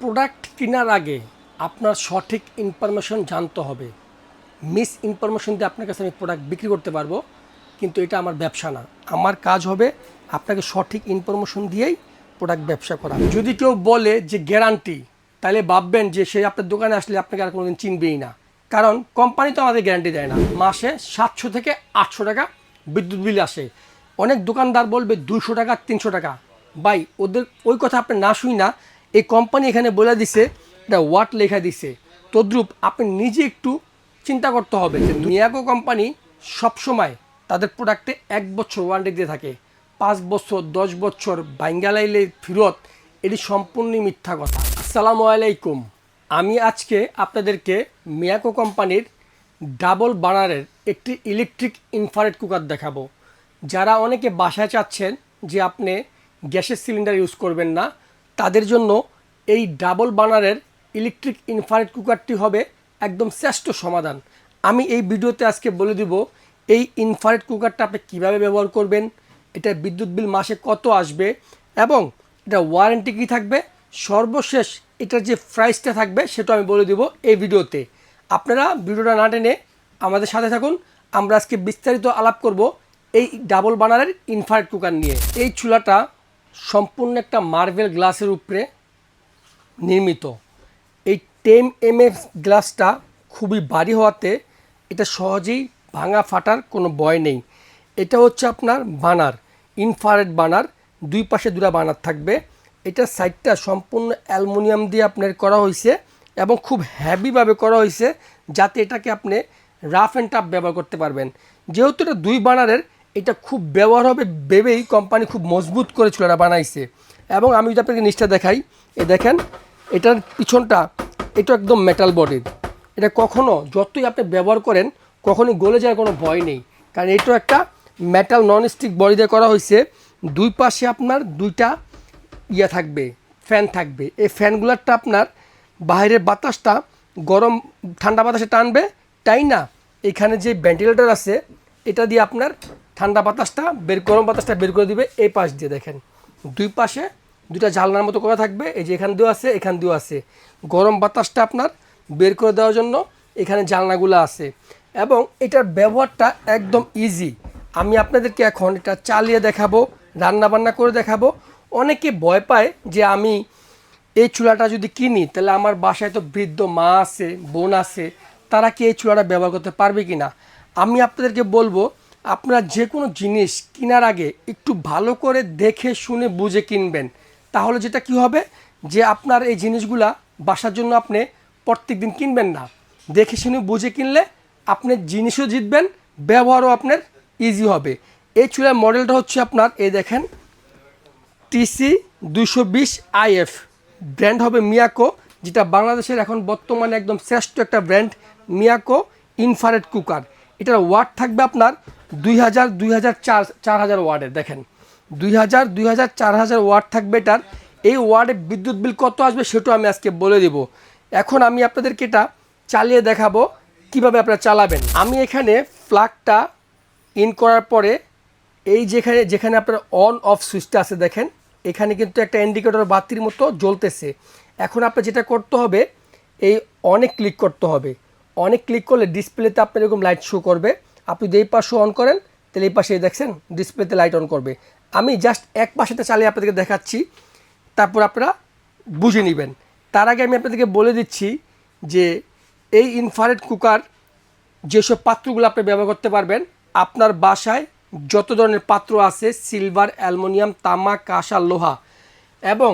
Product কেনার আগে আপনার সঠিক ইনফরমেশন জানতে হবে। মিস ইনফরমেশন দিয়ে আপনার কাছে আমি প্রোডাক্ট বিক্রি করতে পারব, কিন্তু এটা আমার ব্যবসা না। আমার কাজ হবে আপনাকে সঠিক ইনফরমেশন দিয়েই প্রোডাক্ট ব্যবসা করা। যদি কেউ বলে যে গ্যারান্টি তাহলে ভাববেন যে সে আপনার দোকানে আসলে আপনাকে আর কোনোদিন চিনবেই না। কারণ কোম্পানি তো আমাদের গ্যারান্টি দেয় না। মাসে সাতশো থেকে আটশো টাকা বিদ্যুৎ বিল আসে। অনেক দোকানদার বলবে দুশো টাকা, তিনশো টাকা। বাই ওদের ওই কথা আপনি না শুই না এই কোম্পানি এখানে বলে দিছে, এটা ওয়াট লেখা দিছে। তদ্রুপ আপনি নিজে একটু চিন্তা করতে হবে যে মিয়াকো কোম্পানি সবসময় তাদের প্রোডাক্টে এক বছর ওয়ারেন্টি দিয়ে থাকে। পাঁচ বছর, দশ বছর বাঙ্গালাইলে ফিরত, এটি সম্পূর্ণই মিথ্যা কথা। আসসালামু আলাইকুম। আমি আজকে আপনাদেরকে মিয়াকো কোম্পানির ডাবল বানারের একটি ইলেকট্রিক ইনফারেট কুকার দেখাবো। যারা অনেকে বাসায় চাচ্ছেন যে আপনি গ্যাসের সিলিন্ডার ইউজ করবেন না তাদের জন্য এই ডাবল বানারের ইলেকট্রিক ইনফারেট কুকারটি হবে একদম শ্রেষ্ঠ সমাধান। আমি এই ভিডিওতে আজকে বলে দিব, এই ইনফারেট কুকারটা আপনি কীভাবে ব্যবহার করবেন এটা বিদ্যুৎ বিল মাসে কত আসবে এবং এটা ওয়ারেন্টি কী থাকবে, সর্বশেষ এটার যে প্রাইসটা থাকবে সেটা আমি বলে দিব এই ভিডিওতে। আপনারা ভিডিওটা না টেনে আমাদের সাথে থাকুন, আমরা আজকে বিস্তারিত আলাপ করব এই ডাবল বানারের ইনফারেট কুকার নিয়ে। এই চুলাটা সম্পূর্ণ একটা মার্বেল গ্লাসের উপরে নির্মিত। এই টেন এম গ্লাসটা খুবই ভারী হওয়াতে এটা সহজেই ভাঙা ফাটার কোনো ভয় নেই। এটা হচ্ছে আপনার বানার ইনফারেট বানার, দুই পাশে দুটা বানার থাকবে। এটার সাইডটা সম্পূর্ণ অ্যালুমিনিয়াম দিয়ে আপনার করা হয়েছে এবং খুব হ্যাভিভাবে করা হয়েছে যাতে এটাকে আপনি রাফ অ্যান্ড টাফ ব্যবহার করতে পারবেন। যেহেতু এটা দুই বানারের এটা খুব ব্যবহার হবে ভেবেই কোম্পানি খুব মজবুত করে চুলাটা বানাইছে। এবং আমি যদি আপনাকে নিচটা দেখাই, এ দেখেন, এটার পিছনটা এটা একদম মেটাল বডির এটা কখনো যতই আপনি ব্যবহার করেন, কখনোই গলে যাওয়ার কোনো ভয় নেই। কারণ এটা একটা মেটাল নন স্টিক বডি দিয়ে করা হয়েছে। দুই পাশে আপনার দুইটা ইয়ে থাকবে ফ্যান থাকবে। এই ফ্যানগুলারটা আপনার বাইরের বাতাসটা গরম, ঠান্ডা বাতাসে টানবে, তাই না? এখানে যে ভেন্টিলেটর আছে, এটা দিয়ে আপনার ঠান্ডা বাতাসটা বের, গরম বাতাসটা বের করে দিবে এই পাশ দিয়ে দেখেন। দুই পাশে দুটা জানলার মতো করা থাকবে, এই যে এখান দিয়েও আছে, এখান দিয়েও আছে। গরম বাতাসটা আপনার বের করে দেওয়ার জন্য এখানে জানলাগুলো আছে। এবং এটার ব্যবহারটা একদম ইজি আমি আপনাদেরকে এখন এটা চালিয়ে দেখাবো রান্না বান্না করে দেখাবো। অনেকে ভয় পায় যে আমি এই চুলাটা যদি কিনি, তাহলে আমার বাসায় তো বৃদ্ধ মা আছে, বোন আছে, তারা কি এই চুলাটা ব্যবহার করতে পারবে কি না আমি আপনাদেরকে বলব আপনারা যে কোনো জিনিস কেনার আগে একটু ভালো করে দেখে, শুনে, বুঝে কিনবেন। তাহলে যেটা কি হবে? যে আপনার এই জিনিসগুলা বাসার জন্য আপনি প্রত্যেক দিন কিনবেন না। দেখে, শুনে, বুঝে কিনলে আপনি জিনিসও জিতবেন, ব্যবহারও আপনার ইজি হবে। এই চুলার মডেলটা হচ্ছে আপনার, এই দেখেন টিসি দুশো বিশ আইএফ ব্র্যান্ড হবে মিয়াকো যেটা বাংলাদেশের এখন বর্তমানে একদম শ্রেষ্ঠ একটা ব্র্যান্ড মিয়াকো ইনফারেট কুকার এটার ওয়াট থাকবে আপনার দুই হাজার দুই হাজার চার চার হাজার ওয়ার্ডের দেখেন। দুই হাজার দুই হাজার, চার হাজার ওয়াট থাকবে এটার। এই ওয়ার্ডে বিদ্যুৎ বিল কত আসবে সেটাও আমি আজকে বলে দেব। এখন আমি আপনাদেরকে এটা চালিয়ে দেখাবো কীভাবে আপনারা চালাবেন। আমি এখানে প্লাগটা ইন করার পরে এই যেখানে যেখানে আপনার অন অফ সুইচটা আছে, দেখেন, এখানে কিন্তু একটা ইন্ডিকেটর বাতির মতো জ্বলতেছে। এখন আপনার যেটা করতে হবে, এই অনেক ক্লিক করতে হবে। অনেক ক্লিক করলে ডিসপ্লেতে আপনার এরকম লাইট শো করবে। আপনি যদি এই পাশে অন করেন, তাহলে এই পাশে দেখছেন ডিসপ্লেতে লাইট অন করবে। আমি জাস্ট এক পাশেতে চালিয়ে আপনাদেরকে দেখাচ্ছি, তারপর আপনারা বুঝে নেবেন। তার আগে আমি আপনাদেরকে বলে দিচ্ছি যে এই ইনফারেট কুকার যেসব পাত্রগুলো আপনি ব্যবহার করতে পারবেন, আপনার বাসায় যত ধরনের পাত্র আছে সিলভার অ্যালুমিনিয়াম তামা, কাঁসা, লোহা, এবং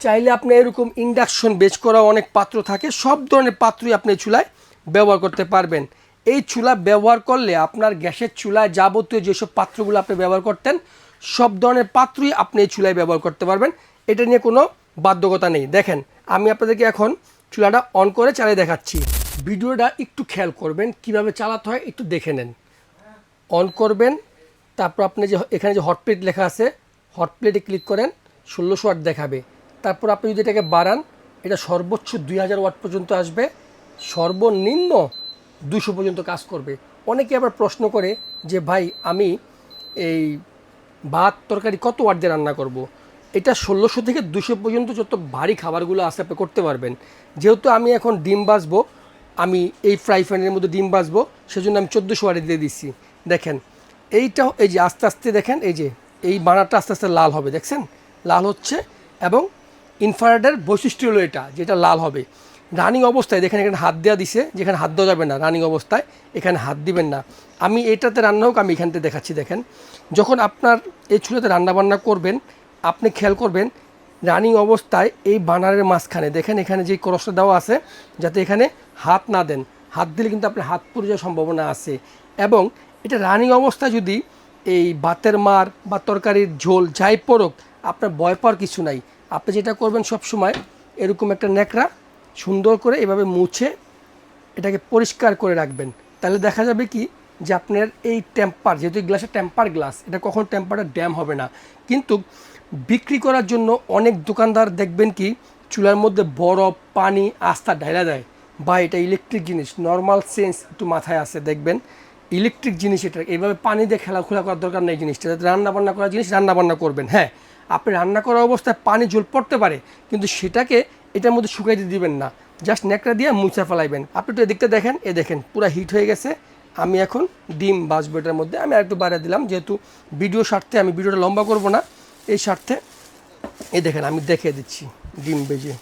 চাইলে আপনি এরকম ইন্ডাকশন বেচ করা অনেক পাত্র থাকে। সব ধরনের পাত্রই আপনি চুলায় ব্যবহার করতে পারবেন। এই চুলা ব্যবহার করলে আপনার গ্যাসের চুলায় যাবতীয় যেসব পাত্রগুলো আপনি ব্যবহার করতেন, সব ধরনের পাত্রই আপনি এই চুলায় ব্যবহার করতে পারবেন। এটা নিয়ে কোনো বাধ্যকতা নেই। দেখেন, আমি আপনাদেরকে এখন চুলাটা অন করে চালিয়ে দেখাচ্ছি। ভিডিওটা একটু খেয়াল করবেন, কীভাবে চালাতে হয় একটু দেখে নেন। অন করবেন, তারপর আপনি যে এখানে যে হটপ্লেট লেখা আছে হটপ্লেটে ক্লিক করেন, ষোলোশো ওয়াট দেখাবে। তারপর আপনি যদি এটাকে বাড়ান, এটা সর্বোচ্চ দুই হাজার ওয়াট পর্যন্ত আসবে। সর্বনিম্ন দুশো পর্যন্ত কাজ করবে। অনেকে আবার প্রশ্ন করে যে, ভাই, আমি এই ভাত তরকারি কত ওয়াট দিয়ে রান্না করব। এটা ষোলোশো থেকে দুশো পর্যন্ত যত ভারী খাবারগুলো আছে আপনি করতে পারবেন। যেহেতু আমি এখন ডিম বাসবো আমি এই ফ্রাই প্যানের মধ্যে ডিম বাসবো সেজন্য আমি চোদ্দোশো ওয়ারে দিয়ে দিচ্ছি। দেখেন, এইটা, এই যে আস্তে আস্তে দেখেন, এই যে, এই বানারটা আস্তে আস্তে লাল হবে, দেখছেন? লাল হচ্ছে এবং ইনফ্রারেডের বৈশিষ্ট্য হলো এটা, যেটা লাল হবে। রানিং অবস্থায় দেখেন এখানে হাত দেওয়া দিছে, যেখানে হাত দেওয়া যাবে না রানিং অবস্থায়, এখানে হাত দিবেন না। আমি এটাতে রান্না হোক, আমি এখানতে দেখাচ্ছি, দেখেন। যখন আপনার এই চুলাতে রান্না বান্না করবেন, আপনি খেয়াল করবেন, রানিং অবস্থায় এই বানারের মাঝখানে, দেখেন এখানে যে ক্রসটা দেওয়া আছে, যাতে এখানে হাত না দেন। হাত দিলে কিন্তু আপনার হাত পুড়ে যাওয়ার সম্ভাবনা আছে। এবং এটা রানিং অবস্থায় যদি এই ভাতের মার বা তরকারির ঝোল যাই পড়ুক, আপনার ভয় পাওয়ার কিছু নাই। আপনি যেটা করবেন সব সময় এরকম একটা ন্যাকড়া সুন্দর করে এভাবে মুছে এটাকে পরিষ্কার করে রাখবেন। তাহলে দেখা যাবে কি যে আপনার এই টেম্পার যেহেতু এই গ্লাসের টেম্পার গ্লাস এটা কখন টেম্পারটা ড্যাম হবে না। কিন্তু বিক্রি করার জন্য অনেক দোকানদার দেখবেন কি চুলার মধ্যে বরফ, পানি, আস্থা ঢাইলা দেয়। বা এটা ইলেকট্রিক জিনিস নর্মাল সেন্স একটু মাথায় আসে দেখবেন। ইলেকট্রিক জিনিস এটা এইভাবে পানি দিয়ে খেলাখুলা করার দরকার নেই জিনিসটা। যাতে রান্না বান্না করার জিনিস রান্না বান্না করবেন হ্যাঁ। আপনি রান্না করা অবস্থায় পানি জল পড়তে পারে, কিন্তু সেটাকে এটার মধ্যে শুকাইতে দিবেন না। জাস্ট ন্যাকড়া দিয়ে মুছা ফেলাইবেন। আপনি একটু এদিকটা দেখেন, এ দেখেন, পুরো হিট হয়ে গেছে। আমি এখন ডিম বাসবো এটার মধ্যে। আমি আরেকটু বাড়িয়ে দিলাম, যেহেতু ভিডিও স্বার্থে আমি ভিডিওটা লম্বা করব না, এই স্বার্থে এ দেখেন, আমি দেখিয়ে দিচ্ছি ডিম বেজে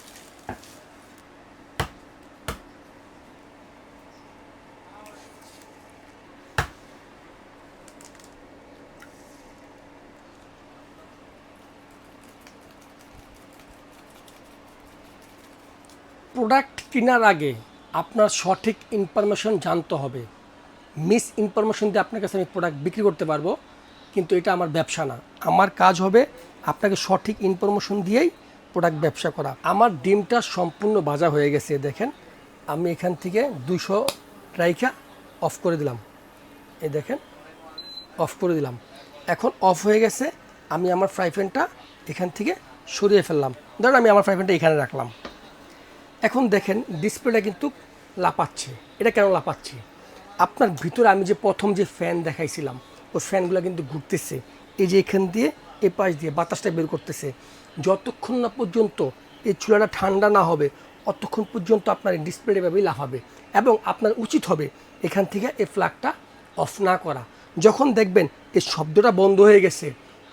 প্রোডাক্ট কেনার আগে আপনার সঠিক ইনফরমেশন জানতে হবে। মিস ইনফরমেশন দিয়ে আপনার কাছে আমি প্রোডাক্ট বিক্রি করতে পারব, কিন্তু এটা আমার ব্যবসা না। আমার কাজ হবে আপনাকে সঠিক ইনফরমেশন দিয়েই প্রোডাক্ট ব্যবসা করা। আমার ডিমটা সম্পূর্ণ ভাজা হয়ে গেছে, দেখেন। আমি এখান থেকে দুশো রাইখা অফ করে দিলাম। এই দেখেন অফ করে দিলাম। এখন অফ হয়ে গেছে, আমি আমার ফ্রাই প্যানটা এখান থেকে সরিয়ে ফেললাম। ধরুন আমি আমার ফ্রাই প্যানটা এখানে রাখলাম। এখন দেখেন ডিসপ্লেটা কিন্তু লাপাচ্ছে এটা কেন লাপাচ্ছে আপনার ভিতরে আমি যে প্রথম যে ফ্যান দেখাইছিলাম, ওই ফ্যানগুলো কিন্তু ঘুরতেছে। এই যে এখান দিয়ে, এ পাশ দিয়ে বাতাসটা বের করতেছে। যতক্ষণ না পর্যন্ত এই চুলাটা ঠান্ডা না হবে, অতক্ষণ পর্যন্ত আপনার এই ডিসপ্লেটা এভাবেই লাফাবে। এবং আপনার উচিত হবে এখান থেকে এই ফ্ল্যাগটা অফ না করা। যখন দেখবেন এই শব্দটা বন্ধ হয়ে গেছে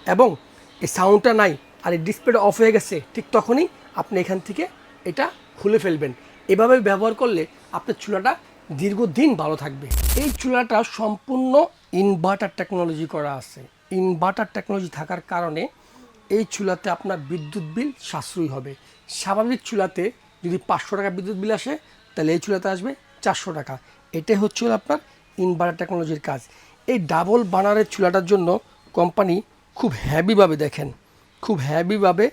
এবং এই সাউন্ডটা নাই আর এই ডিসপ্লেটা অফ হয়ে গেছে, ঠিক তখনই আপনি এখান থেকে এটা খুলে ফেলবেন। এভাবে ব্যবহার করলে আপনার চুলাটা দীর্ঘদিন ভালো থাকবে। এই চুলাটা সম্পূর্ণ ইনভার্টার টেকনোলজি করা আছে। ইনভার্টার টেকনোলজি থাকার কারণে এই চুলাতে আপনার বিদ্যুৎ বিল সাশ্রয়ী হবে। স্বাভাবিক চুলাতে যদি পাঁচশো টাকা বিদ্যুৎ বিল আসে, তাহলে এই চুলাতে আসবে চারশো টাকা। এটাই হচ্ছে আপনার ইনভার্টার টেকনোলজির কাজ। এই ডাবল বানারের চুলাটার জন্য কোম্পানি খুব হ্যাভিভাবে দেখেন। খুব হ্যাভিভাবে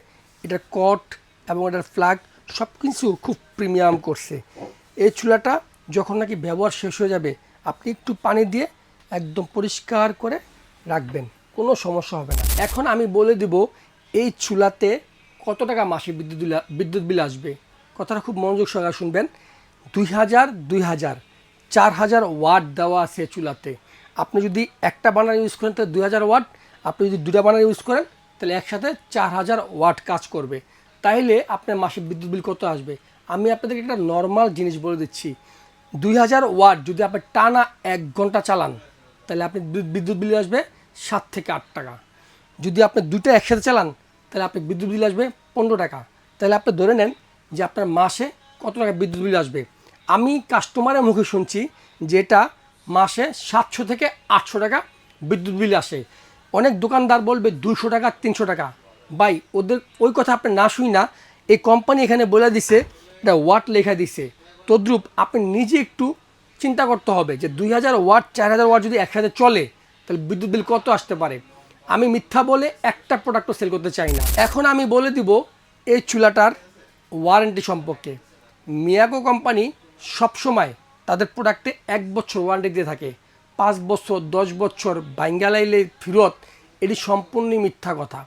এটার কট এবং এটার ফ্ল্যাগ সব কিছু খুব প্রিমিয়াম করছে। এই চুলাটা যখন নাকি ব্যবহার শেষ হয়ে যাবে, আপনি একটু পানি দিয়ে একদম পরিষ্কার করে রাখবেন, কোনো সমস্যা হবে না। এখন আমি বলে দিব, এই চুলাতে কত টাকা মাসে বিদ্যুৎ বিদ্যুৎ বিল আসবে? কথাটা খুব মনোযোগ সহকারে শুনবেন। দুই হাজার দুই হাজার, চার হাজার ওয়াট দেওয়া আছে চুলাতে। আপনি যদি একটা বানার ইউজ করেন, তাহলে দুই হাজার ওয়াট। আপনি যদি দুটা বানার ইউজ করেন, তাহলে একসাথে চার হাজার ওয়াট কাজ করবে। তাইলে আপনার মাসিক বিদ্যুৎ বিল কত আসবে? আমি আপনাদেরকে একটা নর্মাল জিনিস বলে দিচ্ছি। দুই হাজার ওয়াট যদি আপনি টানা এক ঘণ্টা চালান তাহলে আপনি বিদ্যুৎ বিল আসবে সাত থেকে আট টাকা। যদি আপনি দুটো একসাথে চালান তাহলে আপনি বিদ্যুৎ বিল আসবে পনেরো টাকা। তাহলে আপনি ধরে নেন যে আপনার মাসে কত টাকা বিদ্যুৎ বিল আসবে। আমি কাস্টমারের মুখে শুনছি যে এটা মাসে সাতশো থেকে আটশো টাকা বিদ্যুৎ বিল আসে। অনেক দোকানদার বলবে দুশো টাকা, তিনশো টাকা। ভাই, ওদের, ওই কথা আপনি না শুই না, এই কোম্পানি এখানে বলে দিছে এটা ওয়াট লেখা দিছে। তদ্রুপ আপনি নিজে একটু চিন্তা করতে হবে যে দুই হাজার ওয়াট চার হাজার ওয়াট যদি একসাথে চলে, তাহলে বিদ্যুৎ বিল কত আসতে পারে? আমি মিথ্যা বলে একটা প্রোডাক্টও সেল করতে চাই না। এখন আমি বলে দিব এই চুলাটার ওয়ারেন্টি সম্পর্কে। মিয়াকো কোম্পানি সবসময় তাদের প্রোডাক্টে এক বছর ওয়ারেন্টি দিয়ে থাকে। পাঁচ বছর, দশ বছর বাইঙ্গালাইলে ফিরত, এটি সম্পূর্ণই মিথ্যা কথা।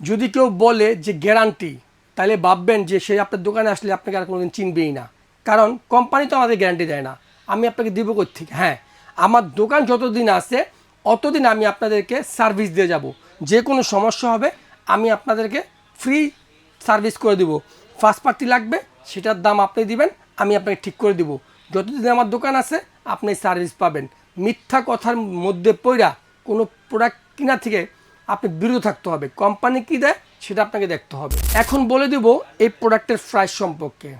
যদি কেউ বলে যে গ্যারান্টি তাহলে ভাববেন যে সে আপনার দোকানে আসলে আপনাকে আর কোনোদিন চিনবেই না। কারণ কোম্পানি তো আমাদের গ্যারান্টি দেয় না। আমি আপনাকে দিব থেকে হ্যাঁ আমার দোকান যতদিন আছে, অতদিন আমি আপনাদেরকে সার্ভিস দিয়ে যাব। যে কোনো সমস্যা হবে, আমি আপনাদেরকে ফ্রি সার্ভিস করে দিব। ফার্স্ট পার্টি লাগবে, সেটার দাম আপনি দিবেন, আমি আপনাকে ঠিক করে দিব। যতদিন আমার দোকান আছে, আপনি সার্ভিস পাবেন। মিথ্যা কথার মধ্যে পইরা কোনো প্রোডাক্ট কিনা থেকে আপনি বিরত থাকতে হবে। কোম্পানি কী দেয় সেটা আপনাকে দেখতে হবে। এখন বলে দিব এই প্রোডাক্টের প্রাইস সম্পর্কে।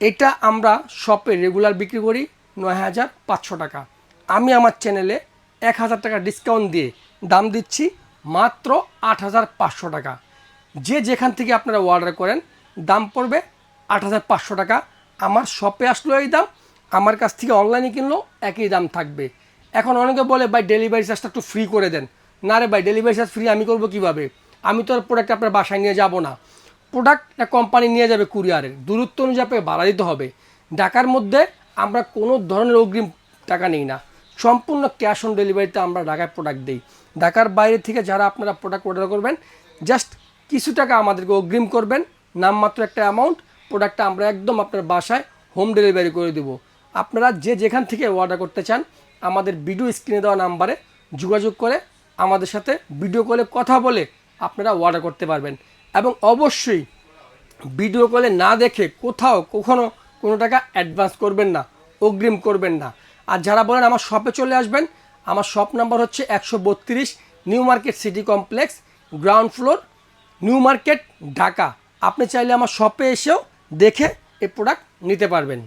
এটা আমরা শপে রেগুলার বিক্রি করি নয় হাজার পাঁচশো টাকা। আমি আমার চ্যানেলে এক হাজার টাকা ডিসকাউন্ট দিয়ে দাম দিচ্ছি মাত্র আট হাজার পাঁচশো টাকা। যে যেখান থেকে আপনারা অর্ডার করেন, দাম পড়বে আট হাজার পাঁচশো টাকা। আমার শপে আসলো এই দাম, আমার কাছ থেকে অনলাইনে কিনলেও একই দাম থাকবে। এখন অনেকে বলে, ভাই ডেলিভারি চার্জটা একটু ফ্রি করে দেন। না রে ভাই ডেলিভারি চার্জ ফ্রি আমি করব কীভাবে? আমি তো আর প্রোডাক্ট আপনার বাসায় নিয়ে যাব না। প্রোডাক্ট একটা কোম্পানি নিয়ে যাবে কুরিয়ারের দূরত্ব অনুযায়ী ভাড়া দিতে হবে। ঢাকার মধ্যে আমরা কোনো ধরনের অগ্রিম টাকা নিই না। সম্পূর্ণ ক্যাশ অন ডেলিভারিতে আমরা ঢাকায় প্রোডাক্ট দিই। ঢাকার বাইরে থেকে যারা আপনারা প্রোডাক্ট অর্ডার করবেন জাস্ট কিছু টাকা আমাদেরকে অগ্রিম করবেন, নামমাত্র একটা অ্যামাউন্ট প্রোডাক্টটা আমরা একদম আপনার বাসায় হোম ডেলিভারি করে দেবো। আপনারা যে যেখান থেকে অর্ডার করতে চান, আমাদের ভিডিও স্ক্রিনে দেওয়া নাম্বারে যোগাযোগ করে আমাদের সাথে ভিডিও কলে কথা বলে আপনারা অর্ডার করতে পারবেন। এবং অবশ্যই ভিডিও কলে না দেখে কোথাও কখনো কোনো টাকা অ্যাডভান্স করবেন না, অগ্রিম করবেন না। আর যারা বলেন আমার শপে চলে আসবেন, আমার শপ নাম্বার হচ্ছে একশো বত্রিশ new market city complex ground floor new market Dhaka আপনি চাইলে আমার শপে এসেও দেখে এই প্রোডাক্ট নিতে পারবেন।